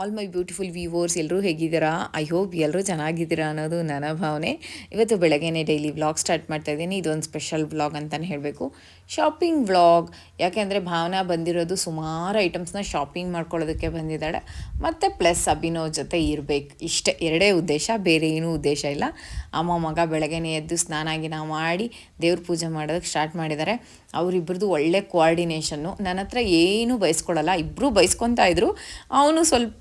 All my beautiful viewers ಎಲ್ಲರೂ ಹೇಗಿದ್ದೀರಾ? I hope ಎಲ್ಲರೂ ಚೆನ್ನಾಗಿದ್ದೀರಾ ಅನ್ನೋದು ನನ್ನ ಭಾವನೆ. ಇವತ್ತು ಬೆಳಗ್ಗೆನೇ ಡೈಲಿ ವ್ಲಾಗ್ ಸ್ಟಾರ್ಟ್ ಮಾಡ್ತಾ ಇದ್ದೀನಿ. ಇದೊಂದು ಸ್ಪೆಷಲ್ ವ್ಲಾಗ್ ಅಂತಲೇ ಹೇಳಬೇಕು. ಶಾಪಿಂಗ್ ವ್ಲಾಗ್ ಯಾಕೆಂದರೆ ಭಾವನಾ ಬಂದಿರೋದು ಸುಮಾರು ಐಟಮ್ಸ್ನ ಶಾಪಿಂಗ್ ಮಾಡ್ಕೊಳ್ಳೋದಕ್ಕೆ ಬಂದಿದ್ದಾಳೆ. ಮತ್ತು ಪ್ಲಸ್ ಅಭಿನವ್ ಜೊತೆ ಇರಬೇಕು. ಇಷ್ಟೇ, ಎರಡೇ ಉದ್ದೇಶ, ಬೇರೆ ಏನೂ ಉದ್ದೇಶ ಇಲ್ಲ. ಅಮ್ಮ ಮಗ ಬೆಳಗ್ಗೆನೇ ಎದ್ದು ಸ್ನಾನ ಗಿನ ಮಾಡಿ ದೇವ್ರ ಪೂಜೆ ಮಾಡೋದಕ್ಕೆ ಸ್ಟಾರ್ಟ್ ಮಾಡಿದ್ದಾರೆ. ಅವರಿಬ್ಬರದು ಒಳ್ಳೆ ಕೋಆರ್ಡಿನೇಷನ್ನು ನನ್ನ ಹತ್ರ ಏನೂ ಬಯಸ್ಕೊಳ್ಳಲ್ಲ ಇಬ್ಬರೂ ಬಯಸ್ಕೊತಾ ಇದ್ರು. ಅವನು ಸ್ವಲ್ಪ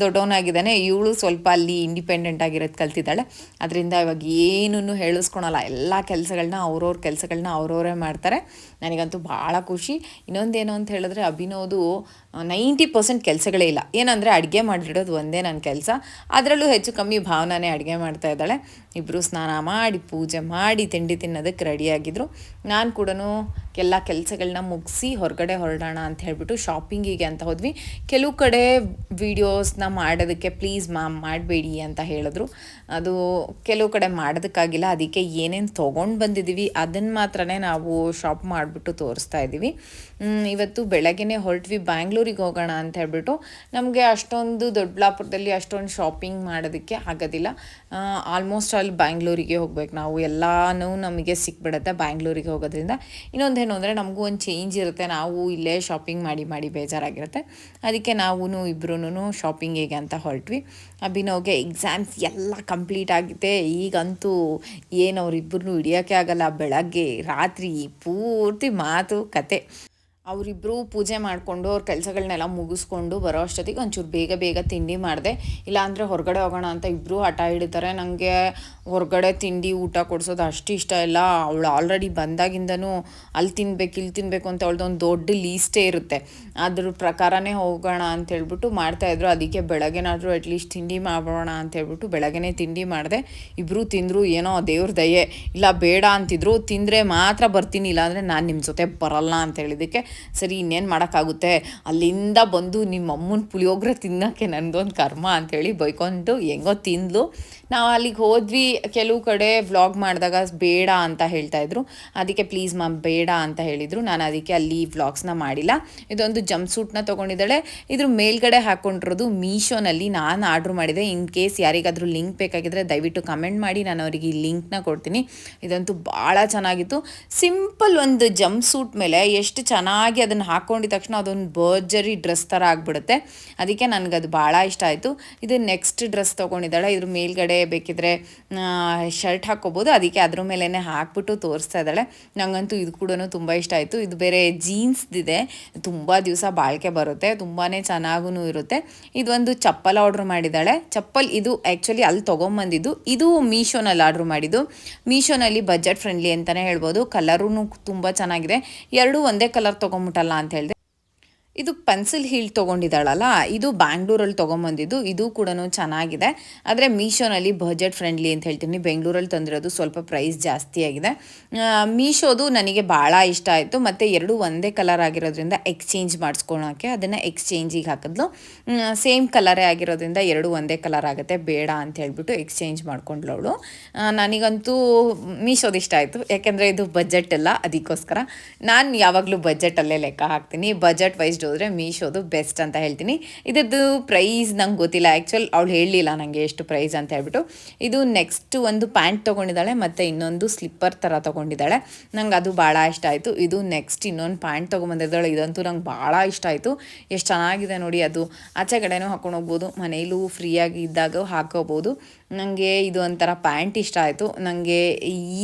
ದೊಡ್ಡವನಾಗಿದ್ದಾನೆ, ಇವಳು ಸ್ವಲ್ಪ ಅಲ್ಲಿ ಇಂಡಿಪೆಂಡೆಂಟ್ ಆಗಿರೋದು ಕಲ್ತಿದ್ದಾಳೆ. ಅದರಿಂದ ಇವಾಗ ಏನೂ ಹೇಳಿಸ್ಕೊಳಲ್ಲ. ಎಲ್ಲ ಕೆಲಸಗಳನ್ನ ಅವ್ರವ್ರ ಕೆಲಸಗಳನ್ನ ಅವ್ರವರೇ ಮಾಡ್ತಾರೆ. ನನಗಂತೂ ಭಾಳ ಖುಷಿ. ಇನ್ನೊಂದೇನು ಅಂತ ಹೇಳಿದ್ರೆ ಅಭಿನೋದು ನೈಂಟಿ ಪರ್ಸೆಂಟ್ ಕೆಲಸಗಳೇ ಇಲ್ಲ. ಏನಂದರೆ, ಅಡುಗೆ ಮಾಡಿಡೋದು ಒಂದೇ ನನ್ನ ಕೆಲಸ. ಅದರಲ್ಲೂ ಹೆಚ್ಚು ಕಮ್ಮಿ ಭಾವನಾನೇ ಅಡುಗೆ ಮಾಡ್ತಾ ಇದ್ದಾಳೆ. ಇಬ್ಬರು ಸ್ನಾನ ಮಾಡಿ, ಪೂಜೆ ಮಾಡಿ, ತಿಂಡಿ ತಿನ್ನೋದಕ್ಕೆ ರೆಡಿಯಾಗಿದ್ದರು ನಾನು ಕೂಡ ಎಲ್ಲ ಕೆಲಸಗಳನ್ನ ಮುಗಿಸಿ ಹೊರಗಡೆ ಹೊರಡೋಣ ಅಂತ ಹೇಳಿಬಿಟ್ಟು ಶಾಪಿಂಗಿಗೆ ಅಂತ ಹೋದ್ವಿ. ಕೆಲವು ಕಡೆ ವೀಡಿಯೋಸ್ನ ಮಾಡೋದಕ್ಕೆ ಪ್ಲೀಸ್ ಮ್ಯಾಮ್ ಮಾಡಬೇಡಿ ಅಂತ ಹೇಳಿದ್ರು. ಅದು ಕೆಲವು ಕಡೆ ಮಾಡೋದಕ್ಕಾಗಿಲ್ಲ, ಅದಕ್ಕೆ ಏನೇನು ತೊಗೊಂಡು ಬಂದಿದ್ದೀವಿ ಅದನ್ನು ಮಾತ್ರನೇ ನಾವು ಶಾಪ್ ಮಾಡಿಬಿಟ್ಟು ತೋರಿಸ್ತಾ ಇದ್ದೀವಿ ಇವತ್ತು ಬೆಳಗ್ಗೆ ಹೊರಟ್ವಿ, ಬ್ಯಾಂಗ್ಳೂರಿಗೆ ಹೋಗೋಣ ಅಂತ ಹೇಳ್ಬಿಟ್ಟು. ನಮಗೆ ಅಷ್ಟೊಂದು ದೊಡ್ಡಬಳ್ಳಾಪುರದಲ್ಲಿ ಅಷ್ಟೊಂದು ಶಾಪಿಂಗ್ ಮಾಡೋದಕ್ಕೆ ಆಗೋದಿಲ್ಲ. ಆಲ್ಮೋಸ್ಟ್ ಅಲ್ಲಿ ಬ್ಯಾಂಗ್ಳೂರಿಗೆ ಹೋಗ್ಬೇಕು ನಾವು. ಎಲ್ಲನೂ ನಮಗೆ ಸಿಕ್ಬಿಡುತ್ತೆ ಬ್ಯಾಂಗ್ಳೂರಿಗೆ ಹೋಗೋದ್ರಿಂದ. ಇನ್ನೊಂದೇನು ಅಂದರೆ ನಮಗೂ ಒಂದು ಚೇಂಜ್ ಇರುತ್ತೆ. ನಾವು ಇಲ್ಲೇ ಶಾಪಿಂಗ್ ಮಾಡಿ ಮಾಡಿ ಬೇಜಾರಾಗಿರುತ್ತೆ. ಅದಕ್ಕೆ ನಾವು ಇಬ್ಬರೂ ಶಾಪಿಂಗಿಗೆ ಅಂತ ಹೊರಟ್ವಿ. ಅಭಿನವ್ಗೆ ಎಕ್ಸಾಮ್ಸ್ ಎಲ್ಲ ಕಂಪ್ಲೀಟ್ ಆಗಿದೆ. ಈಗಂತೂ ಏನು ಅವರಿಬ್ಬರನ್ನೂ ಹಿಡಿಯೋಕ್ಕೆ ಆಗಲ್ಲ. ಬೆಳಗ್ಗೆ ರಾತ್ರಿ ಪೂರ್ತಿ ಮಾತು, ಕತೆ. ಅವರಿಬ್ಬರು ಪೂಜೆ ಮಾಡಿಕೊಂಡು ಅವ್ರ ಕೆಲಸಗಳನ್ನೆಲ್ಲ ಮುಗಿಸ್ಕೊಂಡು ಬರೋ ಅಷ್ಟೊತ್ತಿಗೆ ಒಂಚೂರು ಬೇಗ ಬೇಗ ತಿಂಡಿ ಮಾಡಿದೆ. ಇಲ್ಲಾಂದರೆ ಹೊರಗಡೆ ಹೋಗೋಣ ಅಂತ ಇಬ್ಬರು ಹಠ ಹಿಡಿತಾರೆ. ನನಗೆ ಹೊರಗಡೆ ತಿಂಡಿ ಊಟ ಕೊಡಿಸೋದು ಅಷ್ಟು ಇಷ್ಟ ಇಲ್ಲ. ಅವಳು ಆಲ್ರೆಡಿ ಬಂದಾಗಿಂದನೂ ಅಲ್ಲಿ ತಿನ್ಬೇಕು, ಇಲ್ಲಿ ತಿನ್ನಬೇಕು ಅಂತ ಅವಳದೊಂದು ದೊಡ್ಡ ಲೀಸ್ಟೇ ಇರುತ್ತೆ. ಅದ್ರ ಪ್ರಕಾರನೇ ಹೋಗೋಣ ಅಂತ ಹೇಳ್ಬಿಟ್ಟು ಮಾಡ್ತಾಯಿದ್ರು ಅದಕ್ಕೆ ಬೆಳಗ್ಗೆನಾದರೂ ಅಟ್ಲೀಸ್ಟ್ ತಿಂಡಿ ಮಾಡೋಣ ಅಂತ ಹೇಳ್ಬಿಟ್ಟು ಬೆಳಗ್ಗೆನೇ ತಿಂಡಿ ಮಾಡಿದೆ. ಇಬ್ಬರು ತಿಂದರು ಏನೋ ದೇವ್ರ ದಯೆ. ಇಲ್ಲ ಬೇಡ ಅಂತಿದ್ರು. ತಿಂದರೆ ಮಾತ್ರ ಬರ್ತೀನಿ, ಇಲ್ಲಾಂದರೆ ನಾನು ನಿಮ್ಮ ಜೊತೆ ಬರಲ್ಲ ಅಂತ ಹೇಳಿದ್ದಕ್ಕೆ ಸರಿ, ಇನ್ನೇನು ಮಾಡೋಕ್ಕಾಗುತ್ತೆ? ಅಲ್ಲಿಂದ ಬಂದು ನಿಮ್ಮ ಅಮ್ಮನ ಪುಳಿಯೋಗ್ರೆ ತಿನ್ನೋಕ್ಕೆ ನನ್ನದೊಂದು ಕರ್ಮ ಅಂಥೇಳಿ ಬೈಕೊಂಡು ಹೆಂಗೋ ತಿಂದ್ಲು. ನಾವು ಅಲ್ಲಿಗೆ ಹೋದ್ವಿ, ಕೆಲವು ಕಡೆ ವ್ಲಾಗ್ ಮಾಡಿದಾಗ ಬೇಡ ಅಂತ ಹೇಳ್ತಾಯಿದ್ರು ಅದಕ್ಕೆ ಪ್ಲೀಸ್ ಮ್ಯಾಮ್ ಬೇಡ ಅಂತ ಹೇಳಿದರು. ನಾನು ಅದಕ್ಕೆ ಅಲ್ಲಿ ವ್ಲಾಗ್ಸ್ನ ಮಾಡಿಲ್ಲ. ಇದೊಂದು ಜಂಪ್ ಸೂಟ್ನ ತೊಗೊಂಡಿದ್ದಾಳೆ. ಇದ್ರ ಮೇಲ್ಗಡೆ ಹಾಕ್ಕೊಂಡಿರೋದು ಮೀಶೋನಲ್ಲಿ ನಾನು ಆರ್ಡ್ರ್ ಮಾಡಿದೆ. ಇನ್ ಕೇಸ್ ಯಾರಿಗಾದರೂ ಲಿಂಕ್ ಬೇಕಾಗಿದ್ದರೆ ದಯವಿಟ್ಟು ಕಮೆಂಟ್ ಮಾಡಿ, ನಾನು ಅವರಿಗೆ ಈ ಲಿಂಕ್ನ ಕೊಡ್ತೀನಿ. ಇದಂತೂ ಭಾಳ ಚೆನ್ನಾಗಿತ್ತು. ಸಿಂಪಲ್ ಒಂದು ಜಂಪ್ ಸೂಟ್ ಮೇಲೆ ಎಷ್ಟು ಚೆನ್ನಾಗಿ ಅದನ್ನು ಹಾಕ್ಕೊಂಡಿದ ತಕ್ಷಣ ಅದೊಂದು ಬರ್ಜರಿ ಡ್ರೆಸ್ ಥರ ಆಗಿಬಿಡುತ್ತೆ. ಅದಕ್ಕೆ ನನಗೆ ಅದು ಭಾಳ ಇಷ್ಟ ಆಯಿತು. ಇದು ನೆಕ್ಸ್ಟ್ ಡ್ರೆಸ್ ತೊಗೊಂಡಿದ್ದಾಳೆ. ಇದ್ರ ಮೇಲ್ಗಡೆ ಬೇಕಿದ್ರೆ ಶರ್ಟ್ ಹಾಕ್ಕೋಬೋದು. ಅದಕ್ಕೆ ಅದ್ರ ಮೇಲೇ ಹಾಕ್ಬಿಟ್ಟು ತೋರಿಸ್ತಾ ಇದ್ದಾಳೆ. ನನಗಂತೂ ಇದು ಕೂಡ ತುಂಬ ಇಷ್ಟ ಆಯಿತು. ಇದು ಬೇರೆ ಜೀನ್ಸ್ದಿದೆ. ತುಂಬ ದಿವಸ ಬಾಳಿಕೆ ಬರುತ್ತೆ. ತುಂಬಾ ಚೆನ್ನಾಗೂ ಇರುತ್ತೆ. ಇದೊಂದು ಚಪ್ಪಲ್ ಆರ್ಡ್ರ್ ಮಾಡಿದ್ದಾಳೆ. ಚಪ್ಪಲ್ ಇದು ಆ್ಯಕ್ಚುಲಿ ಅಲ್ಲಿ ತೊಗೊಂಬಂದಿದ್ದು. ಇದು ಮೀಶೋನಲ್ಲಿ ಆರ್ಡ್ರ್ ಮಾಡಿದ್ದು. ಮೀಶೋನಲ್ಲಿ ಬಜೆಟ್ ಫ್ರೆಂಡ್ಲಿ ಅಂತಲೇ ಹೇಳ್ಬೋದು. ಕಲರೂ ತುಂಬ ಚೆನ್ನಾಗಿದೆ. ಎರಡೂ ಒಂದೇ ಕಲರ್ ತೊಗೊಂಬಿಟ್ಟಲ್ಲ ಅಂತ ಹೇಳಿದೆ. ಇದು ಪೆನ್ಸಿಲ್ ಹೀಲ್ ತೊಗೊಂಡಿದ್ದಾಳಲ್ಲ, ಇದು ಬ್ಯಾಂಗ್ಳೂರಲ್ಲಿ ತೊಗೊಂಬಂದಿದ್ದು, ಇದು ಕೂಡ ಚೆನ್ನಾಗಿದೆ. ಆದರೆ ಮೀಶೋನಲ್ಲಿ ಬಜೆಟ್ ಫ್ರೆಂಡ್ಲಿ ಅಂತ ಹೇಳ್ತೀನಿ. ಬೆಂಗಳೂರಲ್ಲಿ ತಂದಿರೋದು ಸ್ವಲ್ಪ ಪ್ರೈಸ್ ಜಾಸ್ತಿ ಆಗಿದೆ. ಮೀಶೋದು ನನಗೆ ಭಾಳ ಇಷ್ಟ ಆಯಿತು. ಮತ್ತು ಎರಡು ಒಂದೇ ಕಲರ್ ಆಗಿರೋದ್ರಿಂದ ಎಕ್ಸ್ಚೇಂಜ್ ಮಾಡಿಸ್ಕೊಳೋಕ್ಕೆ ಅದನ್ನು ಎಕ್ಸ್ಚೇಂಜಿಗೆ ಹಾಕಿದ್ಲು. ಸೇಮ್ ಕಲರೇ ಆಗಿರೋದ್ರಿಂದ ಎರಡು ಒಂದೇ ಕಲರ್ ಆಗುತ್ತೆ. ಬೇಡ ಅಂತ ಹೇಳ್ಬಿಟ್ಟು ಎಕ್ಸ್ಚೇಂಜ್ ಮಾಡ್ಕೊಂಡ್ಲವಳು ನನಗಂತೂ ಮೀಶೋದು ಇಷ್ಟ ಆಯಿತು. ಯಾಕೆಂದರೆ ಇದು ಬಜೆಟ್ ಅಲ್ಲ, ಅದಕ್ಕೋಸ್ಕರ. ನಾನು ಯಾವಾಗಲೂ ಬಜೆಟಲ್ಲೇ ಲೆಕ್ಕ ಹಾಕ್ತೀನಿ. ಬಜೆಟ್ ವೈಸ್ ಹೋದರೆ ಮೀಶೋದು ಬೆಸ್ಟ್ ಅಂತ ಹೇಳ್ತೀನಿ. ಇದರದ್ದು ಪ್ರೈಸ್ ನಂಗೆ ಗೊತ್ತಿಲ್ಲ. ಆ್ಯಕ್ಚುಲ್ ಅವಳು ಹೇಳಲಿಲ್ಲ ನನಗೆ ಎಷ್ಟು ಪ್ರೈಸ್ ಅಂತ ಹೇಳ್ಬಿಟ್ಟು. ಇದು ನೆಕ್ಸ್ಟ್ ಒಂದು ಪ್ಯಾಂಟ್ ತೊಗೊಂಡಿದ್ದಾಳೆ ಮತ್ತು ಇನ್ನೊಂದು ಸ್ಲಿಪ್ಪರ್ ಥರ ತೊಗೊಂಡಿದ್ದಾಳೆ. ನಂಗೆ ಅದು ಭಾಳ ಇಷ್ಟ ಆಯಿತು. ಇದು ನೆಕ್ಸ್ಟ್ ಇನ್ನೊಂದು ಪ್ಯಾಂಟ್ ತೊಗೊಂಬಂದಿದ್ದಾಳೆ. ಇದಂತೂ ನಂಗೆ ಭಾಳ ಇಷ್ಟ ಆಯಿತು. ಎಷ್ಟು ಚೆನ್ನಾಗಿದೆ ನೋಡಿ ಅದು. ಆಚೆ ಕಡೆನೂ ಹಾಕೊಂಡು ಹೋಗ್ಬೋದು. ಮನೇಲೂ ಫ್ರೀಯಾಗಿ ಇದ್ದಾಗ ಹಾಕೋಬೋದು. ನನಗೆ ಇದು ಒಂಥರ ಪ್ಯಾಂಟ್ ಇಷ್ಟ ಆಯಿತು. ನನಗೆ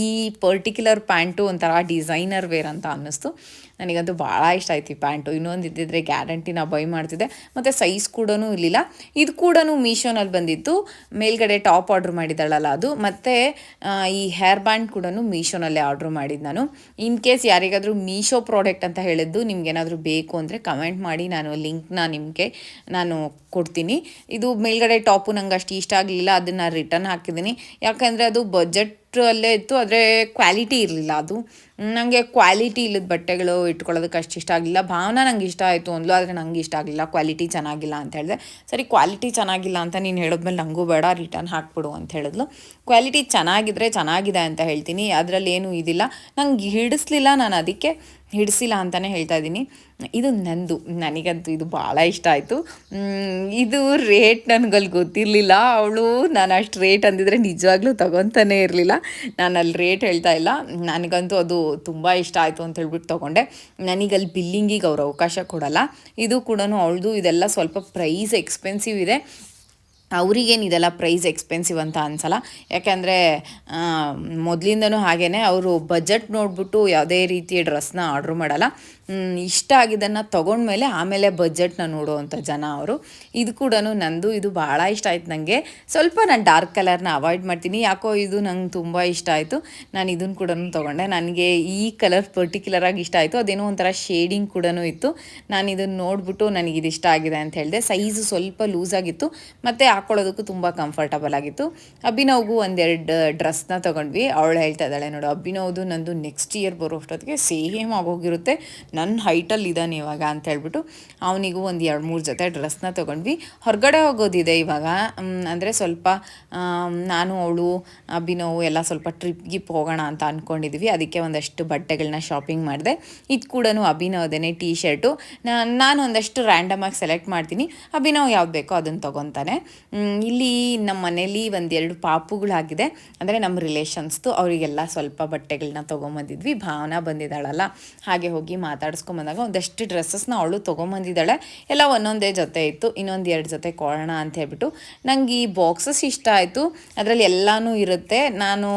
ಈ ಪರ್ಟಿಕ್ಯುಲರ್ ಪ್ಯಾಂಟು ಒಂಥರ ಡಿಸೈನರ್ ವೇರ್ ಅಂತ ಅನ್ನಿಸ್ತು. ನನಗಂತೂ ಭಾಳ ಇಷ್ಟ ಆಯ್ತು ಈ ಪ್ಯಾಂಟು. ಇನ್ನೊಂದು ಇದ್ದಿದ್ರೆ ಗ್ಯಾರಂಟಿ ನಾ ಬೈ ಮಾಡ್ತಿದ್ದೆ. ಮತ್ತು ಸೈಜ್ ಕೂಡ ಇರಲಿಲ್ಲ ಇದು ಕೂಡ ಮೀಶೋನಲ್ಲಿ ಬಂದಿತ್ತು. ಮೇಲ್ಗಡೆ ಟಾಪ್ ಆರ್ಡ್ರ್ ಮಾಡಿದ್ದಾಳಲ್ಲ ಅದು. ಮತ್ತು ಈ ಹೇರ್ ಬ್ಯಾಂಡ್ ಕೂಡ ಮೀಶೋನಲ್ಲೇ ಆರ್ಡ್ರ್ ಮಾಡಿದ್ದು ನಾನು. ಇನ್ ಕೇಸ್ ಯಾರಿಗಾದರೂ ಮೀಶೋ ಪ್ರಾಡಕ್ಟ್ ಅಂತ ಹೇಳಿದ್ದು ನಿಮ್ಗೇನಾದರೂ ಬೇಕು ಅಂದರೆ ಕಮೆಂಟ್ ಮಾಡಿ. ನಾನು ಲಿಂಕ್ನ ನಿಮಗೆ ನಾನು ಕೊಡ್ತೀನಿ. ಇದು ಮೇಲ್ಗಡೆ ಟಾಪು ನಂಗೆ ಅಷ್ಟು ಇಷ್ಟ ಆಗಲಿಲ್ಲ. ಅದನ್ನು ರಿಟರ್ನ್ ಹಾಕಿದ್ದೀನಿ. ಯಾಕಂದರೆ ಅದು ಬಜೆಟ್ ಅಲ್ಲೇ ಇತ್ತು, ಆದರೆ ಕ್ವಾಲಿಟಿ ಇರಲಿಲ್ಲ ಅದು. ನನಗೆ ಕ್ವಾಲಿಟಿ ಇಲ್ಲದ ಬಟ್ಟೆಗಳು ಇಟ್ಕೊಳ್ಳೋದಕ್ಕೆ ಅಷ್ಟು ಇಷ್ಟ ಆಗಲಿಲ್ಲ. ಭಾವನ ನಂಗೆ ಇಷ್ಟ ಆಯಿತು ಅಂದ್ಲು, ಆದರೆ ನಂಗೆ ಇಷ್ಟ ಆಗಲಿಲ್ಲ. ಕ್ವಾಲಿಟಿ ಚೆನ್ನಾಗಿಲ್ಲ ಅಂತ ಹೇಳಿದೆ. ಸರಿ ಕ್ವಾಲಿಟಿ ಚೆನ್ನಾಗಿಲ್ಲ ಅಂತ ನೀನು ಹೇಳಿದ್ಮೇಲೆ ನನಗೂ ಬೇಡ ರಿಟರ್ನ್ ಹಾಕ್ಬಿಡು ಅಂತ ಹೇಳಿದ್ಲು. ಕ್ವಾಲಿಟಿ ಚೆನ್ನಾಗಿದ್ರೆ ಚೆನ್ನಾಗಿದೆ ಅಂತ ಹೇಳ್ತೀನಿ, ಅದರಲ್ಲಿ ಏನೂ ಇದಿಲ್ಲ. ನಂಗೆ ಹಿಡಿಸ್ಲಿಲ್ಲ ನಾನು ಅದಕ್ಕೆ. ಹಿಡಿಸಿಲ್ಲ ಅಂತಲೇ ಹೇಳ್ತಾ ಇದ್ದೀನಿ. ಇದು ನಂದು, ನನಗಂತೂ ಇದು ಭಾಳ ಇಷ್ಟ ಆಯಿತು. ಇದು ರೇಟ್ ನನಗಲ್ಲಿ ಗೊತ್ತಿರಲಿಲ್ಲ. ಅವಳು ನಾನು ಅಷ್ಟು ರೇಟ್ ಅಂದಿದ್ರೆ ನಿಜವಾಗ್ಲೂ ತೊಗೊತಾನೇ ಇರಲಿಲ್ಲ. ನಾನು ಅಲ್ಲಿ ರೇಟ್ ಹೇಳ್ತಾ ಇಲ್ಲ. ನನಗಂತೂ ಅದು ತುಂಬ ಇಷ್ಟ ಆಯಿತು ಅಂತ ಹೇಳ್ಬಿಟ್ಟು ತೊಗೊಂಡೆ. ನನಗಲ್ಲಿ ಬಿಲ್ಲಿಂಗಿಗೆ ಅವ್ರು ಅವಕಾಶ ಕೊಡಲ್ಲ. ಇದು ಕೂಡ ಅವಳದು, ಇದೆಲ್ಲ ಸ್ವಲ್ಪ ಪ್ರೈಸ್ ಎಕ್ಸ್ಪೆನ್ಸಿವ್ ಇದೆ. ಅವ್ರಿಗೇನು ಇದೆಲ್ಲ ಪ್ರೈಸ್ ಎಕ್ಸ್ಪೆನ್ಸಿವ್ ಅಂತ ಅನ್ಸಲ್ಲ. ಯಾಕೆಂದರೆ ಮೊದಲಿಂದನೂ ಹಾಗೇ ಅವರು ಬಜೆಟ್ ನೋಡಿಬಿಟ್ಟು ಯಾವುದೇ ರೀತಿಯ ಡ್ರೆಸ್ನ ಆರ್ಡ್ರ್ ಮಾಡಲ್ಲ. ಇಷ್ಟ ಆಗಿದ್ದನ್ನು ತೊಗೊಂಡ್ಮೇಲೆ ಆಮೇಲೆ ಬಜೆಟ್ನ ನೋಡುವಂಥ ಜನ ಅವರು. ಇದು ಕೂಡ ನಂದು, ಇದು ಭಾಳ ಇಷ್ಟ ಆಯ್ತು ನನಗೆ ಸ್ವಲ್ಪ ನಾನು ಡಾರ್ಕ್ ಕಲರ್ನ ಅವಾಯ್ಡ್ ಮಾಡ್ತೀನಿ. ಯಾಕೋ ಇದು ನಂಗೆ ತುಂಬ ಇಷ್ಟ ಆಯಿತು. ನಾನು ಇದನ್ನು ಕೂಡ ತೊಗೊಂಡೆ. ನನಗೆ ಈ ಕಲರ್ ಪರ್ಟಿಕ್ಯುಲರಾಗಿ ಇಷ್ಟ ಆಯಿತು. ಅದೇನೋ ಒಂಥರ ಶೇಡಿಂಗ್ ಕೂಡ ಇತ್ತು. ನಾನು ಇದನ್ನು ನೋಡಿಬಿಟ್ಟು ನನಗೆ ಇದು ಇಷ್ಟ ಆಗಿದೆ ಅಂತ ಹೇಳಿದೆ. ಸೈಜು ಸ್ವಲ್ಪ ಲೂಸ್ ಆಗಿತ್ತು. ಮತ್ತು ಹಾಕ್ಕೊಳ್ಳೋದಕ್ಕೂ ತುಂಬ ಕಂಫರ್ಟಬಲ್ ಆಗಿತ್ತು. ಅಭಿನವ್ಗೂ ಒಂದೆರಡು ಡ್ರೆಸ್ನ ತೊಗೊಂಡ್ವಿ. ಅವಳು ಹೇಳ್ತಾ ಇದ್ದಾಳೆ, ನೋಡು, ಅಭಿನವ್ದು ನಂದು ನೆಕ್ಸ್ಟ್ ಇಯರ್ ಬರೋ ಅಷ್ಟೊತ್ತಿಗೆ ಸೇಮ್ ಆಗೋಗಿರುತ್ತೆ ನನ್ನ ಹೈಟಲ್ಲಿ ಇದ್ದಾನೆ ಇವಾಗ, ಅಂತ ಹೇಳ್ಬಿಟ್ಟು ಅವನಿಗೂ ಒಂದು ಎರಡು, ಮೂರು ಜೊತೆ ಡ್ರೆಸ್ನ ತೊಗೊಂಡ್ವಿ. ಹೊರಗಡೆ ಹೋಗೋದಿದೆ ಇವಾಗ. ಅಂದರೆ ಸ್ವಲ್ಪ ನಾನು, ಅವಳು, ಅಭಿನವ್ ಎಲ್ಲ ಸ್ವಲ್ಪ ಟ್ರಿಪ್ ಗಿಪ್ ಹೋಗೋಣ ಅಂತ ಅಂದ್ಕೊಂಡಿದ್ವಿ ಅದಕ್ಕೆ ಒಂದಷ್ಟು ಬಟ್ಟೆಗಳನ್ನ ಶಾಪಿಂಗ್ ಮಾಡಿದೆ. ಇದು ಕೂಡ ಅಭಿನವ್ದೇ ಟೀ ಶರ್ಟು ನಾನು ಒಂದಷ್ಟು ರ್ಯಾಂಡಮ್ ಆಗಿ ಸೆಲೆಕ್ಟ್ ಮಾಡ್ತೀನಿ. ಅಭಿನವ್ ಯಾವ್ದು ಬೇಕೋ ಅದನ್ನು ತೊಗೊತಾನೆ. ಇಲ್ಲಿ ನಮ್ಮ ಮನೇಲಿ ಒಂದೆರಡು ಪಾಪುಗಳಾಗಿದೆ. ಅಂದರೆ ನಮ್ಮ ರಿಲೇಷನ್ಸ್ದು ಅವರಿಗೆಲ್ಲ ಸ್ವಲ್ಪ ಬಟ್ಟೆಗಳನ್ನ ತೊಗೊಂಬಂದಿದ್ವಿ. ಭಾವನಾ ಬಂದಿದ್ದಾಳಲ್ಲ. ಹಾಗೆ ಹೋಗಿ ಮಾತಾಡಿಸ್ಕೊಂಬಂದಾಗ ಒಂದಷ್ಟು ಡ್ರೆಸ್ಸಸ್ನ ಅವಳು ತೊಗೊಂಬಂದಿದ್ದಾಳೆ. ಎಲ್ಲ ಒಂದೊಂದೇ ಜೊತೆ ಇತ್ತು. ಇನ್ನೊಂದು ಎರಡು ಜೊತೆ ಕೊಡೋಣ ಅಂತ ಹೇಳ್ಬಿಟ್ಟು ನಂಗೆ ಈ ಬಾಕ್ಸಸ್ ಇಷ್ಟ ಆಯಿತು. ಅದರಲ್ಲಿ ಎಲ್ಲನೂ ಇರುತ್ತೆ. ನಾನು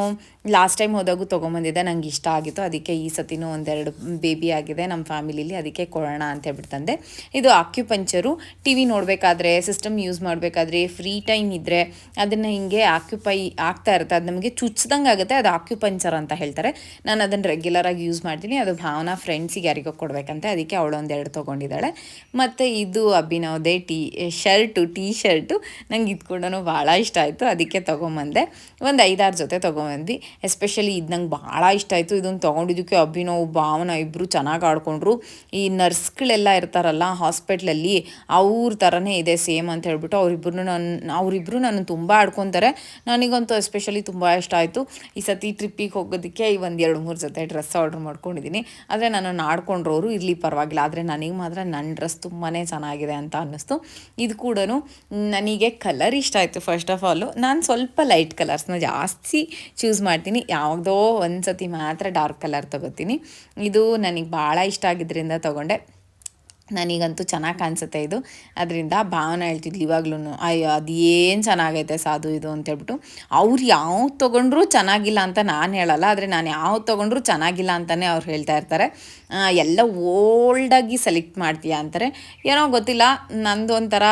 ಲಾಸ್ಟ್ ಟೈಮ್ ಹೋದಾಗೂ ತೊಗೊಂಬಂದಿದ್ದೆ. ನಂಗೆ ಇಷ್ಟ ಆಗಿತ್ತು. ಅದಕ್ಕೆ ಈ ಸತಿನೂ ಒಂದೆರಡು ಬೇಬಿ ಆಗಿದೆ ನಮ್ಮ ಫ್ಯಾಮಿಲಿಲಿ ಅದಕ್ಕೆ ಕೊಡೋಣ ಅಂತ ಹೇಳ್ಬಿಟ್ಟು ಇದು ಆಕ್ಯುಪಂಚರು ಟಿ ವಿ ನೋಡಬೇಕಾದ್ರೆ ಸಿಸ್ಟಮ್ ಯೂಸ್ ಮಾಡಬೇಕಾದ್ರೆ ಫ್ರೀ ಟೈಮ್ ಇದ್ದರೆ ಅದನ್ನು ಹಿಂಗೆ ಆಕ್ಯುಪೈ ಆಗ್ತಾ ಇರುತ್ತೆ. ಅದು ನಮಗೆ ಚುಚ್ಚದಂಗೆ ಆಗುತ್ತೆ. ಅದು ಆಕ್ಯುಪಂಚರ್ ಅಂತ ಹೇಳ್ತಾರೆ. ನಾನು ಅದನ್ನು ರೆಗ್ಯುಲರಾಗಿ ಯೂಸ್ ಮಾಡ್ತೀನಿ. ಅದು ಭಾವನಾ ಫ್ರೆಂಡ್ಸಿಗೆ ಯಾರಿಗೋ ಕೊಡಬೇಕಂತೆ. ಅದಕ್ಕೆ ಅವಳು ಒಂದೆರಡು ತೊಗೊಂಡಿದ್ದಾಳೆ. ಮತ್ತು ಇದು ಅಭಿನವದೇ ಟೀ ಶರ್ಟು ಟೀ ಶರ್ಟು ನಂಗೆ ಇದು ಕೂಡ ಭಾಳ ಇಷ್ಟ ಆಯಿತು. ಅದಕ್ಕೆ ತೊಗೊಂಬಂದೆ. ಒಂದು ಐದಾರು ಜೊತೆ ತೊಗೊಂಬಂದ್ವಿ. ಎಸ್ಪೆಷಲಿ ಇದು ನಂಗೆ ಭಾಳ ಇಷ್ಟ ಆಯಿತು. ಇದನ್ನು ತೊಗೊಂಡಿದ್ದಕ್ಕೆ ಅಭಿನವ್, ಭಾವನ ಇಬ್ಬರು ಚೆನ್ನಾಗಿ ಆಡ್ಕೊಂಡ್ರು. ಈ ನರ್ಸ್ಗಳೆಲ್ಲ ಇರ್ತಾರಲ್ಲ ಹಾಸ್ಪಿಟ್ಲಲ್ಲಿ, ಅವ್ರ ಥರನೇ ಇದೆ ಸೇಮ್ ಅಂತ ಹೇಳ್ಬಿಟ್ಟು ಅವರಿಬ್ಬರು ನನ್ನ ಅವರಿಬ್ಬರು ನಾನು ತುಂಬ ಆಡ್ಕೊತಾರೆ. ನನಗಂತೂ ಎಸ್ಪೆಷಲಿ ತುಂಬ ಇಷ್ಟ ಆಯಿತು. ಈ ಸತಿ ಟ್ರಿಪ್ಪಿಗೆ ಹೋಗೋದಕ್ಕೆ ಈ ಒಂದು ಎರಡು ಮೂರು ಜೊತೆ ಡ್ರೆಸ್ ಆರ್ಡ್ರ್ ಮಾಡ್ಕೊಂಡಿದ್ದೀನಿ ಆದರೆ ನನ್ನನ್ನು ಆಡ್ಕೊಂಡ್ರವರು ಇರಲಿ ಪರವಾಗಿಲ್ಲ. ಆದರೆ ನನಗೆ ಮಾತ್ರ ನನ್ನ ಡ್ರೆಸ್ ತುಂಬಾ ಚೆನ್ನಾಗಿದೆ ಅಂತ ಅನ್ನಿಸ್ತು. ಇದು ಕೂಡ ನನಗೆ ಕಲರ್ ಇಷ್ಟ ಆಯಿತು ಫಸ್ಟ್ ಆಫ್ ಆಲು ನಾನು ಸ್ವಲ್ಪ ಲೈಟ್ ಕಲರ್ಸ್ನ ಜಾಸ್ತಿ ಚೂಸ್ ಮಾಡ್ತೀನಿ ಮಾಡ್ತೀನಿ. ಯಾವುದೋ ಒಂದು ಸತಿ ಮಾತ್ರ ಡಾರ್ಕ್ ಕಲರ್ ತೊಗೋತೀನಿ. ಇದು ನನಗೆ ಭಾಳ ಇಷ್ಟ ಆಗಿದ್ದರಿಂದ ತೊಗೊಂಡೆ. ನನಗಂತೂ ಚೆನ್ನಾಗಿ ಕಾಣಿಸುತ್ತೆ ಇದು. ಅದರಿಂದ ಭಾವನೆ ಹೇಳ್ತಿದ್ಲು ಇವಾಗ್ಲೂ ಅಯ್ಯೋ, ಅದು ಏನು ಚೆನ್ನಾಗೈತೆ ಸಾಧು ಇದು? ಅಂತೇಳ್ಬಿಟ್ಟು ಅವ್ರು ಯಾವ್ದು ತೊಗೊಂಡ್ರು ಚೆನ್ನಾಗಿಲ್ಲ ಅಂತ ನಾನು ಹೇಳಲ್ಲ, ಆದರೆ ನಾನು ಯಾವ್ದು ತೊಗೊಂಡ್ರು ಚೆನ್ನಾಗಿಲ್ಲ ಅಂತಲೇ ಅವ್ರು ಹೇಳ್ತಾ ಇರ್ತಾರೆ. ಎಲ್ಲ ಓಲ್ಡಾಗಿ ಸೆಲೆಕ್ಟ್ ಮಾಡ್ತೀಯಾ? ಅಂತಾರೆ. ಏನೋ ಗೊತ್ತಿಲ್ಲ, ನಂದು ಒಂಥರ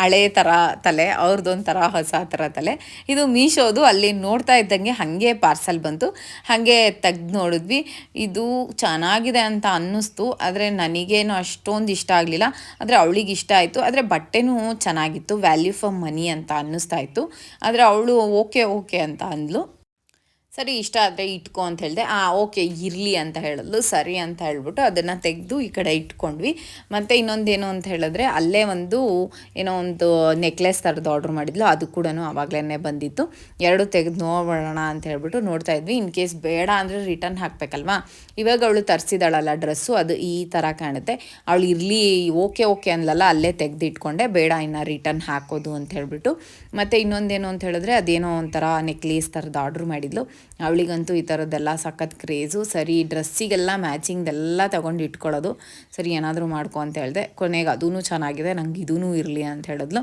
ಹಳೆ ಥರ ತಲೆ ಅವ್ರದ್ದೊಂಥರ ಹೊಸ ಥರ ತಲೆ. ಇದು ಮೀಶೋದು, ಅಲ್ಲಿ ನೋಡ್ತಾ ಇದ್ದಂಗೆ ಹಾಗೆ ಪಾರ್ಸಲ್ ಬಂತು. ಹಾಗೆ ತೆಗ್ದು ನೋಡಿದ್ವಿ. ಇದು ಚೆನ್ನಾಗಿದೆ ಅಂತ ಅನ್ನಿಸ್ತು, ಆದರೆ ನನಗೇನು ಅಷ್ಟೊಂದು ಇಷ್ಟ ಆಗಲಿಲ್ಲ. ಆದರೆ ಅವಳಿಗೆ ಇಷ್ಟ ಆಯಿತು. ಆದರೆ ಬಟ್ಟೆನೂ ಚೆನ್ನಾಗಿತ್ತು. ವ್ಯಾಲ್ಯೂ ಫಾರ್ ಮನಿ ಅಂತ ಅನ್ನಿಸ್ತಾ ಇತ್ತು. ಆದರೆ ಅವಳು ಓಕೆ ಓಕೆ ಅಂತ ಅಂದ್ಲು. ಸರಿ, ಇಷ್ಟ ಆದರೆ ಇಟ್ಕೊ ಅಂತ ಹೇಳಿದೆ, ಆ, ಓಕೆ, ಇರಲಿ ಅಂತ ಹೇಳಿದ್ಲು, ಸರಿ ಅಂತ ಹೇಳ್ಬಿಟ್ಟು ಅದನ್ನು ತೆಗೆದು ಈ ಕಡೆ ಇಟ್ಕೊಂಡ್ವಿ. ಮತ್ತು ಇನ್ನೊಂದೇನು ಅಂತ ಹೇಳಿದ್ರೆ, ಅಲ್ಲೇ ಒಂದು ಏನೋ ಒಂದು ನೆಕ್ಲೆಸ್ ಥರದ್ದು ಆರ್ಡ್ರ್ ಮಾಡಿದ್ಲು, ಅದು ಕೂಡ ಆವಾಗಲೇ ಬಂದಿತ್ತು. ಎರಡು ತೆಗೆದು ನೋಡೋಣ ಅಂತ ಹೇಳ್ಬಿಟ್ಟು ನೋಡ್ತಾ ಇದ್ವಿ. ಇನ್ ಕೇಸ್ ಬೇಡ ಅಂದರೆ ರಿಟರ್ನ್ ಹಾಕಬೇಕಲ್ವಾ? ಇವಾಗ ಅವಳು ತರಿಸಿದಾಳಲ್ಲ ಡ್ರೆಸ್ಸು ಅದು ಈ ಥರ ಕಾಣುತ್ತೆ. ಅವಳು ಇರಲಿ, ಓಕೆ ಓಕೆ ಅನ್ಲಲ್ಲ, ಅಲ್ಲೇ ತೆಗೆದು ಇಟ್ಕೊಂಡೆ, ಬೇಡ ಇನ್ನು ರಿಟರ್ನ್ ಹಾಕೋದು ಅಂತ ಹೇಳ್ಬಿಟ್ಟು. ಮತ್ತು ಇನ್ನೊಂದೇನು ಅಂತ ಹೇಳಿದ್ರೆ, ಅದೇನೋ ಒಂಥರ ನೆಕ್ಲೇಸ್ ಥರದ್ದು ಆರ್ಡ್ರ್ ಮಾಡಿದ್ಲು. ಅವಳಿಗಂತೂ ಈ ಥರದ್ದೆಲ್ಲ ಸಖತ್ ಕ್ರೇಜು. ಸರಿ, ಡ್ರೆಸ್ಸಿಗೆಲ್ಲ ಮ್ಯಾಚಿಂಗ್ದೆಲ್ಲ ತೊಗೊಂಡು ಇಟ್ಕೊಳ್ಳೋದು. ಸರಿ, ಏನಾದರೂ ಮಾಡ್ಕೊ ಅಂತ ಹೇಳಿದೆ. ಕೊನೆಗೆ ಅದೂ ಚೆನ್ನಾಗಿದೆ, ನಂಗೆ ಇದೂ ಇರಲಿ ಅಂತ ಹೇಳಿದ್ಲು.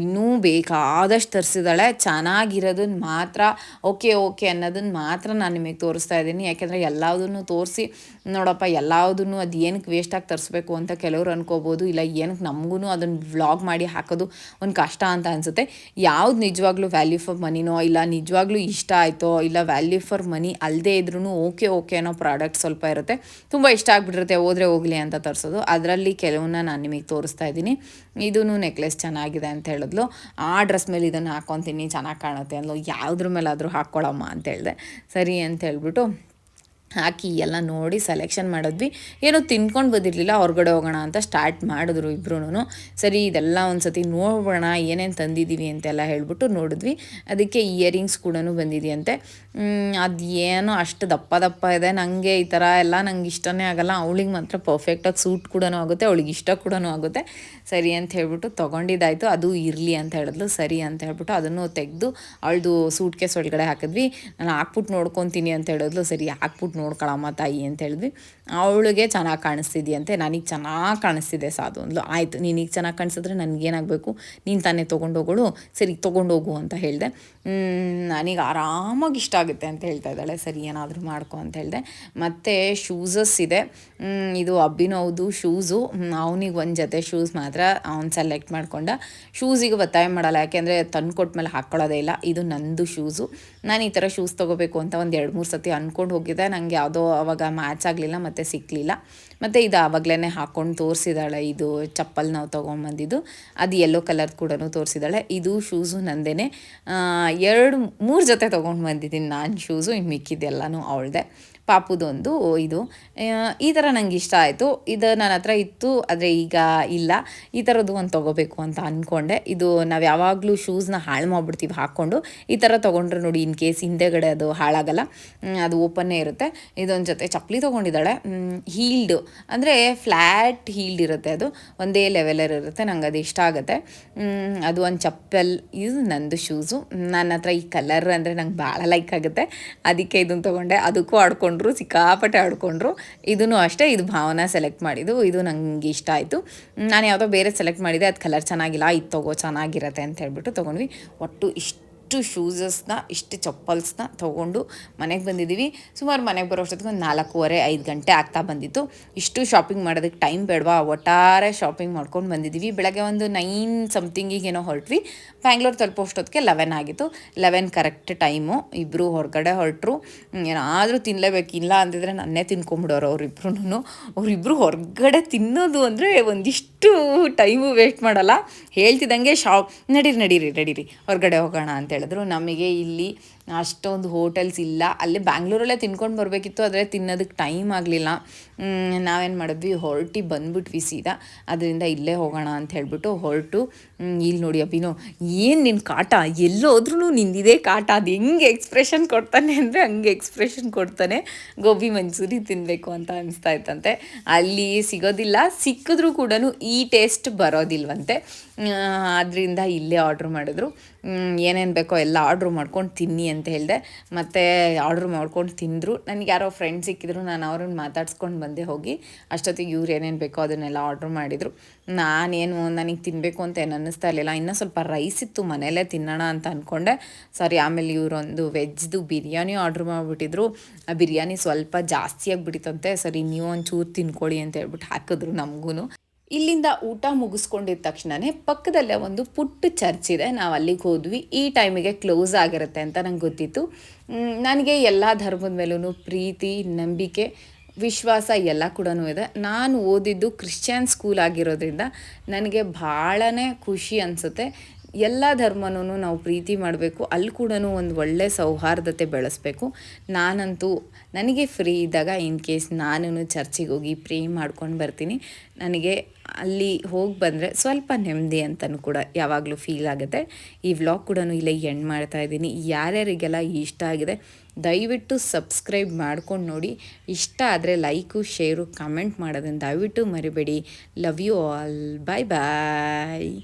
ಇನ್ನೂ ಬೇಕಾದಷ್ಟು ತರಿಸಿದಾಳೆ. ಚೆನ್ನಾಗಿರೋದನ್ನ ಮಾತ್ರ, ಓಕೆ ಓಕೆ ಅನ್ನೋದನ್ನ ಮಾತ್ರ ನಾನು ನಿಮಗೆ ತೋರಿಸ್ತಾ ಇದ್ದೀನಿ. ಯಾಕೆಂದರೆ ಎಲ್ಲದನ್ನು ತೋರಿಸಿ, ನೋಡಪ್ಪ ಎಲ್ಲದನ್ನು ಅದು ಏನಕ್ಕೆ ವೇಸ್ಟಾಗಿ ತರಿಸ್ಬೇಕು ಅಂತ ಕೆಲವರು ಅನ್ಕೋಬೋದು. ಇಲ್ಲ ಏನಕ್ಕೆ ನಮಗೂ ಅದನ್ನು ವ್ಲಾಗ್ ಮಾಡಿ ಹಾಕೋದು ಒಂದು ಕಷ್ಟ ಅಂತ ಅನಿಸುತ್ತೆ. ಯಾವ್ದು ನಿಜವಾಗ್ಲೂ ವ್ಯಾಲ್ಯೂ ಫಾರ್ ಮನಿನೋ ಇಲ್ಲ, ನಿಜವಾಗ್ಲೂ ಇಷ್ಟ ಆಯಿತೋ, ಇಲ್ಲ ವ್ಯಾಲ್ಯೂ ಫಾರ್ ಮನಿ ಅಲ್ಲದೆ ಇದ್ರೂ ಓಕೆ ಓಕೆ ಅನ್ನೋ ಪ್ರಾಡಕ್ಟ್ ಸ್ವಲ್ಪ ಇರುತ್ತೆ. ತುಂಬ ಇಷ್ಟ ಆಗಿಬಿಟ್ಟಿರುತ್ತೆ, ಹೋದ್ರೆ ಹೋಗಲಿ ಅಂತ ತರಿಸೋದು. ಅದರಲ್ಲಿ ಕೆಲವನ್ನ ನಾನು ನಿಮಗೆ ತೋರಿಸ್ತಾ ಇದ್ದೀನಿ. ಇದೂ ನೆಕ್ಲೆಸ್ ಚೆನ್ನಾಗಿದೆ ಅಂತ ಹೇಳಿದ್ಲು. ಆ ಡ್ರೆಸ್ ಮೇಲೆ ಇದನ್ನು ಹಾಕ್ಕೊತೀನಿ ಚೆನ್ನಾಗಿ ಕಾಣುತ್ತೆ ಅಂದ್ಲು. ಯಾವುದ್ರ ಮೇಲಾದರೂ ಹಾಕ್ಕೊಳ್ಳಮ್ಮ ಅಂತ ಹೇಳಿದೆ. ಸರಿ ಅಂತ ಹೇಳ್ಬಿಟ್ಟು ಹಾಕಿ ಎಲ್ಲ ನೋಡಿ ಸೆಲೆಕ್ಷನ್ ಮಾಡಿದ್ವಿ. ಏನೋ ತಿನ್ಕೊಂಡು ಬಂದಿರಲಿಲ್ಲ, ಹೊರಗಡೆ ಹೋಗೋಣ ಅಂತ ಸ್ಟಾರ್ಟ್ ಮಾಡಿದ್ರು ಇಬ್ರೂ ಸರಿ, ಇದೆಲ್ಲ ಒಂದು ಸತಿ ನೋಡೋಣ ಏನೇನು ತಂದಿದ್ದೀವಿ ಅಂತೆಲ್ಲ ಹೇಳ್ಬಿಟ್ಟು ನೋಡಿದ್ವಿ. ಅದಕ್ಕೆ ಇಯರಿಂಗ್ಸ್ ಕೂಡ ಬಂದಿದೆಯಂತೆ. ಅದು ಏನೋ ಅಷ್ಟು ದಪ್ಪ ದಪ್ಪ ಇದೆ. ನನಗೆ ಈ ಥರ ಎಲ್ಲ ನಂಗೆ ಇಷ್ಟನೇ ಆಗಲ್ಲ. ಅವಳಿಗೆ ಮಾತ್ರ ಪರ್ಫೆಕ್ಟಾಗಿ ಸೂಟ್ ಕೂಡ ಆಗುತ್ತೆ. ಅವಳಿಗೆ ಇಷ್ಟ ಕೂಡ ಆಗುತ್ತೆ. ಸರಿ ಅಂತ ಹೇಳ್ಬಿಟ್ಟು ತೊಗೊಂಡಿದ್ದಾಯಿತು. ಅದು ಇರಲಿ ಅಂತ ಹೇಳಿದ್ಲು. ಸರಿ ಅಂತ ಹೇಳ್ಬಿಟ್ಟು ಅದನ್ನು ತೆಗೆದು ಅವಳದು ಸೂಟ್ ಕೇಸ್ ಒಳಗಡೆ ಹಾಕಿದ್ವಿ. ನಾನು ಹಾಕ್ಬಿಟ್ಟು ನೋಡ್ಕೊತೀನಿ ಅಂತ ಹೇಳಿದ್ಲು. ಸರಿ ಹಾಕ್ಬಿಟ್ಟು ನೋಡ್ಕೊಳಮ್ಮ ತಾಯಿ ಅಂತ ಹೇಳಿದ್ವಿ. ಅವಳಿಗೆ ಚೆನ್ನಾಗಿ ಕಾಣಿಸ್ತಿದ್ಯಂತೆ. ನನಗೆ ಚೆನ್ನಾಗಿ ಕಾಣಿಸ್ತಿದೆ ಸಾಧು ಅಂದ್ಲು. ಆಯಿತು, ನೀನೀಗ ಚೆನ್ನಾಗಿ ಕಾಣಿಸಿದ್ರೆ ನನಗೇನಾಗಬೇಕು? ನೀನು ತಾನೇ ತೊಗೊಂಡೋಗೋಳು. ಸರಿ, ತೊಗೊಂಡೋಗು ಅಂತ ಹೇಳಿದೆ. ನನಗೆ ಆರಾಮಾಗಿ ಇಷ್ಟ ಆಗುತ್ತೆ ಅಂತ ಹೇಳ್ತಾ ಇದ್ದಾಳೆ. ಸರಿ, ಏನಾದರೂ ಮಾಡ್ಕೊ ಅಂತ ಹೇಳಿದೆ. ಮತ್ತು ಶೂಸಸ್ ಇದೆ. ಇದು ಅಭಿನವ್ದು ಶೂಸು ಅವನಿಗೆ ಒಂದು ಜೊತೆ ಶೂಸ್ ಮಾತ್ರ ಅವ್ನು ಸೆಲೆಕ್ಟ್ ಮಾಡ್ಕೊಂಡ. ಶೂಸಿಗೆ ಒತ್ತಾಯ ಮಾಡಲ್ಲ, ಯಾಕೆಂದರೆ ತಂದು ಕೊಟ್ಟ ಮೇಲೆ ಹಾಕ್ಕೊಳ್ಳೋದೇ ಇಲ್ಲ. ಇದು ನಂದು ಶೂಸು ನಾನು ಈ ಥರ ಶೂಸ್ ತೊಗೋಬೇಕು ಅಂತ ಒಂದು ಎರಡು ಮೂರು ಸತಿ ಅಂದ್ಕೊಂಡು ಹೋಗಿದ್ದೆ. ನನಗೆ ಯಾವುದೋ ಅವಾಗ ಮ್ಯಾಚ್ ಆಗಲಿಲ್ಲ, ಮತ್ತು ಸಿಕ್ಕಲಿಲ್ಲ ಮತ್ತು ಇದು ಆವಾಗಲೇ ಹಾಕ್ಕೊಂಡು ತೋರಿಸಿದಾಳೆ. ಇದು ಚಪ್ಪಲ್ ನಾವು ತೊಗೊಂಬಂದಿದ್ದು. ಅದು ಯೆಲ್ಲೋ ಕಲರ್ ಕೂಡ ತೋರಿಸಿದಾಳೆ. ಇದು ಶೂಸು ನಂದೇನೆ ಎರಡು ಮೂರು ಜೊತೆ ತೊಗೊಂಡು ಬಂದಿದ್ದೀನಿ ನಾನು ಶೂಸು ಇನ್ನು ಮಿಕ್ಕಿದ್ದೆಲ್ಲನೂ ಅವಳದೆ. ಪಾಪುದೊಂದು ಇದು. ಈ ಥರ ನಂಗೆ ಇಷ್ಟ ಆಯಿತು. ಇದು ನನ್ನ ಹತ್ರ ಇತ್ತು, ಆದರೆ ಈಗ ಇಲ್ಲ. ಈ ಥರದ್ದು ಒಂದು ತೊಗೋಬೇಕು ಅಂತ ಅಂದ್ಕೊಂಡೆ ಇದು ನಾವು ಯಾವಾಗಲೂ ಶೂಸ್ನ ಹಾಳು ಮಾಡಿಬಿಡ್ತೀವಿ ಹಾಕ್ಕೊಂಡು ಈ ಥರ ತೊಗೊಂಡ್ರೆ ನೋಡಿ ಇನ್ ಕೇಸ್ ಹಿಂದೆಗಡೆ ಅದು ಹಾಳಾಗಲ್ಲ. ಅದು ಓಪನ್ನೇ ಇರುತ್ತೆ. ಇದೊಂದು ಜೊತೆ ಚಪ್ಪಲಿ ತೊಗೊಂಡಿದ್ದಾಳೆ. ಹೀಲ್ಡು ಅಂದರೆ ಫ್ಲ್ಯಾಟ್ ಹೀಲ್ಡ್ ಇರುತ್ತೆ ಅದು. ಒಂದೇ ಲೆವೆಲರ್ ಇರುತ್ತೆ, ನಂಗೆ ಅದು ಇಷ್ಟ ಆಗುತ್ತೆ. ಅದು ಒಂದು ಚಪ್ಪಲ್. ಇದು ನಂದು ಶೂಸು ನನ್ನ ಹತ್ರ ಈ ಕಲರ್ ಅಂದರೆ ನಂಗೆ ಭಾಳ ಲೈಕ್ ಆಗುತ್ತೆ. ಅದಕ್ಕೆ ಇದನ್ನು ತೊಗೊಂಡೆ. ಅದಕ್ಕೂ ಆಡ್ಕೊಂಡು ಆಡ್ಕೊಂಡ್ರು, ಸಿಕ್ಕಾಪಟ್ಟೆ ಆಡ್ಕೊಂಡ್ರು. ಇದೂ ಅಷ್ಟೇ, ಇದು ಭಾವನಾ ಸೆಲೆಕ್ಟ್ ಮಾಡಿದ್ದು, ಇದು ನನಗೆ ಇಷ್ಟ ಆಯಿತು. ನಾನು ಯಾವುದೋ ಬೇರೆ ಸೆಲೆಕ್ಟ್ ಮಾಡಿದೆ, ಅದು ಕಲರ್ ಚೆನ್ನಾಗಿಲ್ಲ, ಇದು ತಗೋ, ಚೆನ್ನಾಗಿರತ್ತೆ ಅಂತ ಹೇಳ್ಬಿಟ್ಟು ತೊಗೊಂಡ್ವಿ. ಒಟ್ಟು ಇಷ್ಟು ಇಷ್ಟು ಶೂಸಸ್ನ ಇಷ್ಟು ಚಪ್ಪಲ್ಸ್ನ ತೊಗೊಂಡು ಮನೆಗೆ ಬಂದಿದ್ದೀವಿ ಸುಮಾರು ಮನೆಗೆ ಬರೋ ಅಷ್ಟೊತ್ತಿಗೆ ಒಂದು ನಾಲ್ಕೂವರೆ, ಐದು ಗಂಟೆ ಆಗ್ತಾ ಬಂದಿತ್ತು. ಇಷ್ಟು ಶಾಪಿಂಗ್ ಮಾಡೋದಕ್ಕೆ ಟೈಮ್ ಬೇಡವಾ? ಒಟ್ಟಾರೆ ಶಾಪಿಂಗ್ ಮಾಡ್ಕೊಂಡು ಬಂದಿದ್ದೀವಿ ಬೆಳಗ್ಗೆ ಒಂದು ನೈನ್ ಸಮಥಿಂಗಿಗೆ ಏನೋ ಹೊರಟ್ವಿ. ಬ್ಯಾಂಗ್ಳೂರ್ ತಲುಪೋ ಅಷ್ಟೊತ್ತಿಗೆ ಲೆವೆನ್ ಆಗಿತ್ತು. ಲೆವೆನ್ ಕರೆಕ್ಟ್ ಟೈಮು ಇಬ್ಬರು ಹೊರಗಡೆ ಹೊರಟರು. ಏನಾದರೂ ತಿನ್ನಲೇಬೇಕು ಇಲ್ಲ ಅಂದಿದ್ರೆ ನನ್ನೇ ತಿನ್ಕೊಂಬಿಡೋರು ಅವರಿಬ್ರು ಅವರಿಬ್ಬರು ಹೊರಗಡೆ ತಿನ್ನೋದು ಅಂದರೆ ಒಂದಿಷ್ಟು ಟೈಮು ವೇಸ್ಟ್ ಮಾಡಲ್ಲ. ಹೇಳ್ತಿದ್ದಂಗೆ ಶಾಪ್ ನಡೀರಿ ನಡೀರಿ ನಡೀರಿ. ಹೊರಗಡೆ ಹೋಗೋಣ ಅಂತೇಳಿ ಹೇಳಿದ್ರು, ನಮಗೆ ಇಲ್ಲಿ ಅಷ್ಟೊಂದು ಹೋಟೆಲ್ಸ್ ಇಲ್ಲ. ಅಲ್ಲಿ ಬ್ಯಾಂಗ್ಳೂರಲ್ಲೇ ತಿನ್ಕೊಂಡು ಬರಬೇಕಿತ್ತು, ಆದರೆ ತಿನ್ನೋದಕ್ಕೆ ಟೈಮ್ ಆಗಲಿಲ್ಲ. ನಾವೇನು ಮಾಡಿದ್ವಿ, ಹೊರಟಿ ಬಂದ್ಬಿಟ್ವಿ ಸೀದಾ. ಅದರಿಂದ ಇಲ್ಲೇ ಹೋಗೋಣ ಅಂತ ಹೇಳಿಬಿಟ್ಟು ಹೊರಟು ಇಲ್ಲಿ ನೋಡಿ ಅಭಿನೋ, ಏನು ನಿನ್ನ ಕಾಟ? ಎಲ್ಲೋದ್ರೂ ನಿಂದಿದೆ ಕಾಟ. ಅದು ಹೆಂಗೆ ಎಕ್ಸ್ಪ್ರೆಷನ್ ಕೊಡ್ತಾನೆ ಅಂದರೆ ಹಂಗೆ ಎಕ್ಸ್ಪ್ರೆಷನ್ ಕೊಡ್ತಾನೆ. ಗೋಬಿ ಮಂಚೂರಿ ತಿನ್ನಬೇಕು ಅಂತ ಅನಿಸ್ತಾ ಇತ್ತಂತೆ. ಅಲ್ಲಿ ಸಿಗೋದಿಲ್ಲ, ಸಿಕ್ಕಿದ್ರೂ ಕೂಡ ಈ ಟೇಸ್ಟ್ ಬರೋದಿಲ್ವಂತೆ. ಆದ್ದರಿಂದ ಇಲ್ಲೇ ಆರ್ಡ್ರ್ ಮಾಡಿದ್ರು. ಏನೇನು ಬೇಕೋ ಎಲ್ಲ ಆರ್ಡ್ರ್ ಮಾಡ್ಕೊಂಡು ತಿನ್ನಿ ಅಂತ ಹೇಳಿದೆ. ಮತ್ತು ಆರ್ಡ್ರ್ ಮಾಡ್ಕೊಂಡು ತಿಂದರು. ನನಗೆ ಯಾರೋ ಫ್ರೆಂಡ್ ಸಿಕ್ಕಿದ್ರು, ನಾನು ಅವ್ರನ್ನ ಮಾತಾಡ್ಸ್ಕೊಂಡು ಬಂದೆ ಹೋಗಿ. ಅಷ್ಟೊತ್ತಿಗೆ ಇವ್ರು ಏನೇನು ಬೇಕೋ ಅದನ್ನೆಲ್ಲ ಆರ್ಡ್ರ್ ಮಾಡಿದರು. ನಾನೇನು, ನನಗೆ ತಿನ್ನಬೇಕು ಅಂತ ಏನು ಅನ್ನಿಸ್ತಾ ಇರಲಿಲ್ಲ. ಇನ್ನೂ ಸ್ವಲ್ಪ ರೈಸ್ ಇತ್ತು ಮನೆಯಲ್ಲೇ ತಿನ್ನೋಣ ಅಂತ ಅಂದ್ಕೊಂಡೆ ಸಾರಿ, ಆಮೇಲೆ ಇವರೊಂದು ವೆಜ್ದು ಬಿರಿಯಾನಿ ಆರ್ಡ್ರ್ ಮಾಡಿಬಿಟ್ಟಿದ್ರು. ಆ ಬಿರಿಯಾನಿ ಸ್ವಲ್ಪ ಜಾಸ್ತಿ ಆಗಿಬಿಟ್ಟಿತ್ತಂತೆ. ಸರಿ, ನೀವು ಒಂಚೂರು ತಿನ್ಕೊಳ್ಳಿ ಅಂತ ಹೇಳ್ಬಿಟ್ಟು ಹಾಕಿದ್ರು ನಮಗೂ ಇಲ್ಲಿಂದ ಊಟ ಮುಗಿಸ್ಕೊಂಡಿದ್ದ ತಕ್ಷಣವೇ ಪಕ್ಕದಲ್ಲೇ ಒಂದು ಪುಟ್ಟ ಚರ್ಚ್ ಇದೆ. ನಾವು ಅಲ್ಲಿಗೆ ಹೋದ್ವಿ. ಈ ಟೈಮಿಗೆ ಕ್ಲೋಸ್ ಆಗಿರುತ್ತೆ ಅಂತ ನಂಗೆ ಗೊತ್ತಿತ್ತು. ನನಗೆ ಎಲ್ಲ ಧರ್ಮದ ಮೇಲೂ ಪ್ರೀತಿ, ನಂಬಿಕೆ ವಿಶ್ವಾಸ ಎಲ್ಲ ಕೂಡ ಇದೆ. ನಾನು ಓದಿದ್ದು ಕ್ರಿಶ್ಚಿಯನ್ ಸ್ಕೂಲ್ ಆಗಿರೋದ್ರಿಂದ ನನಗೆ ಭಾಳನೇ ಖುಷಿ ಅನಿಸುತ್ತೆ. ಎಲ್ಲ ಧರ್ಮನೂ ನಾವು ಪ್ರೀತಿ ಮಾಡಬೇಕು. ಅಲ್ಲಿ ಕೂಡ ಒಂದು ಒಳ್ಳೆ ಸೌಹಾರ್ದತೆ ಬೆಳೆಸಬೇಕು. ನಾನಂತೂ ನನಗೆ ಫ್ರೀ ಇದ್ದಾಗ ಇನ್ ಕೇಸ್ ನಾನು ಚರ್ಚಿಗೆ ಹೋಗಿ ಪ್ರೇ ಮಾಡ್ಕೊಂಡು ಬರ್ತೀನಿ. ನನಗೆ ಅಲ್ಲಿ ಹೋಗಿ ಬಂದರೆ ಸ್ವಲ್ಪ ನೆಮ್ಮದಿ ಅಂತಲೂ ಕೂಡ ಯಾವಾಗಲೂ ಫೀಲ್ ಆಗುತ್ತೆ. ಈ ವ್ಲಾಗ್ ಕೂಡ ಇಲ್ಲೇ ಎಂಡ್ ಮಾಡ್ತಾ ಇದ್ದೀನಿ. ಯಾರ್ಯಾರಿಗೆಲ್ಲ ಇಷ್ಟ ಆಗಿದೆ, ದಯವಿಟ್ಟು ಸಬ್ಸ್ಕ್ರೈಬ್ ಮಾಡ್ಕೊಂಡು ನೋಡಿ. ಇಷ್ಟ ಆದರೆ ಲೈಕು ಶೇರು ಕಮೆಂಟ್ ಮಾಡೋದನ್ನು ದಯವಿಟ್ಟು ಮರಿಬೇಡಿ. Love you all bye bye